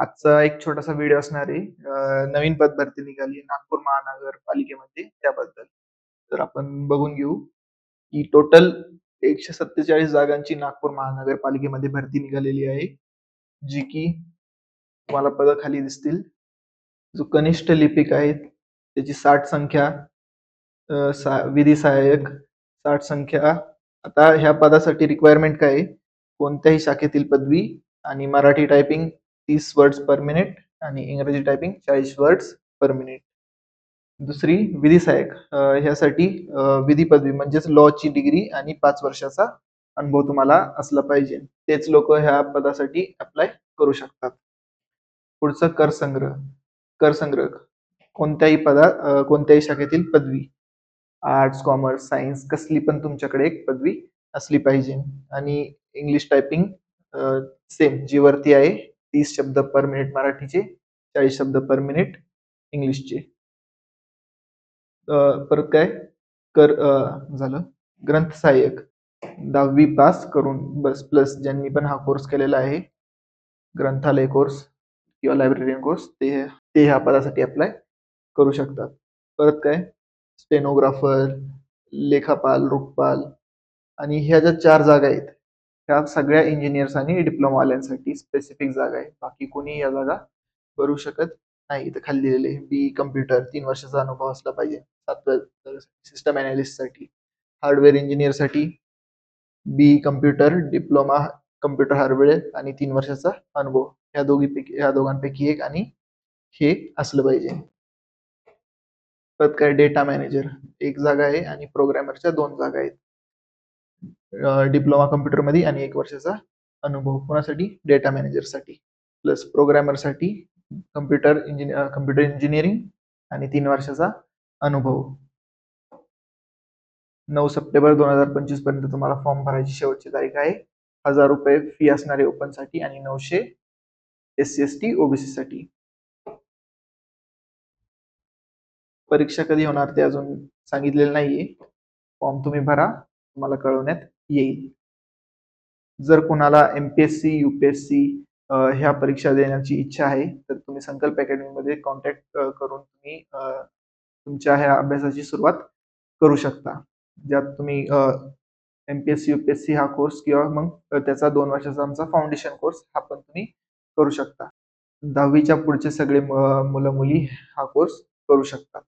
आजचा एक छोटासा व्हिडिओ असणार आहे. नवीन पद भरती निघाली नागपूर महानगरपालिकेमध्ये त्याबद्दल. तर आपण बघून घेऊ की टोटल एकशे सत्तेचाळीस जागांची नागपूर महानगरपालिकेमध्ये भरती निघालेली आहे. जी की तुम्हाला पद खाली दिसतील. जो कनिष्ठ लिपिक आहे त्याची साठ संख्या सा- विधी सहाय्यक साठ संख्या. आता ह्या पदासाठी रिक्वायरमेंट काय आहे? कोणत्याही शाखेतील पदवी आणि मराठी टायपिंग तीस वर्ड्स पर मिनिट आणि इंग्रजी टायपिंग चाळीस वर्ड्स पर मिनिट दुसरी विधी सहाय्यक ह्यासाठी विधी पदवी म्हणजेच लॉची डिग्री आणि पाच वर्षाचा अनुभव तुम्हाला असला पाहिजे. तेच लोक ह्या पदासाठी अप्लाय करू शकतात. पुढचं कर संग्रह. कर संग्रह. कोणत्याही पदा कोणत्याही शाखेतील पदवी. आर्ट्स कॉमर्स सायन्स कसली पण तुमच्याकडे एक पदवी असली पाहिजे. आणि इंग्लिश टायपिंग सेम जी वरती आहे तीस शब्द पर मिनिट मराठीचे चाळीस शब्द पर मिनिट इंग्लिशचे. परत काय? कर झालं. ग्रंथ सहाय्यक. दहावी पास करून बस प्लस ज्यांनी पण हा कोर्स केलेला आहे ग्रंथालय कोर्स किंवा लायब्ररीयन कोर्स ते ते ह्या पदासाठी अप्लाय करू शकतात. परत काय? स्टेनोग्राफर लेखापाल रुखपाल आणि ह्या ज्या चार जागा आहेत ह्या सगळ्या इंजिनियर्स आणि डिप्लोमावाल्यांसाठी स्पेसिफिक जागा आहे. बाकी कोणी या जागा भरू शकत नाही. इथं खाली दिलेले बी कम्प्युटर तीन वर्षाचा अनुभव असला पाहिजे. सातव्या सिस्टमसाठी hardware इंजिनियरसाठी B computer diploma computer hardware आणि तीन वर्षाचा अनुभव. ह्या दोघीपैकी ह्या दोघांपैकी एक आणि हे असलं पाहिजे. परत काय? डेटा मॅनेजर एक जागा आहे आणि प्रोग्रॅमरच्या दोन जागा आहेत. डिप्लोमा कम्प्युटरमध्ये आणि एक वर्षाचा अनुभव. कोणासाठी? डेटा मॅनेजरसाठी प्लस प्रोग्रॅमरसाठी कम्प्युटर इंजिनियर कम्प्युटर इंजिनिअरिंग आणि तीन वर्षाचा अनुभव. नऊ सप्टेंबर दोन हजार पंचवीसपर्यंत तुम्हाला फॉर्म भरायची शेवटची तारीख आहे. हजार रुपये फी असणारे ओपनसाठी आणि नऊशे S C S T OBC साठी. परीक्षा कधी होणार ते अजून सांगितलेलं नाहीये. फॉर्म तुम्ही भरा. तुम्हाला कळवण्यात येईल. जर कोणाला एमपीएससी सी ह्या परीक्षा देण्याची इच्छा आहे तर तुम्ही संकल्प अकॅडमीमध्ये कॉन्टॅक्ट करून तुम्ही तुमच्या ह्या अभ्यासाची सुरुवात करू शकता. ज्यात तुम्ही एमपीएससी सी हा कोर्स किंवा मग त्याचा दोन वर्षाचा आमचा फाउंडेशन कोर्स हा पण तुम्ही करू शकता. दहावीच्या पुढचे सगळे मुलं मुली हा कोर्स करू शकतात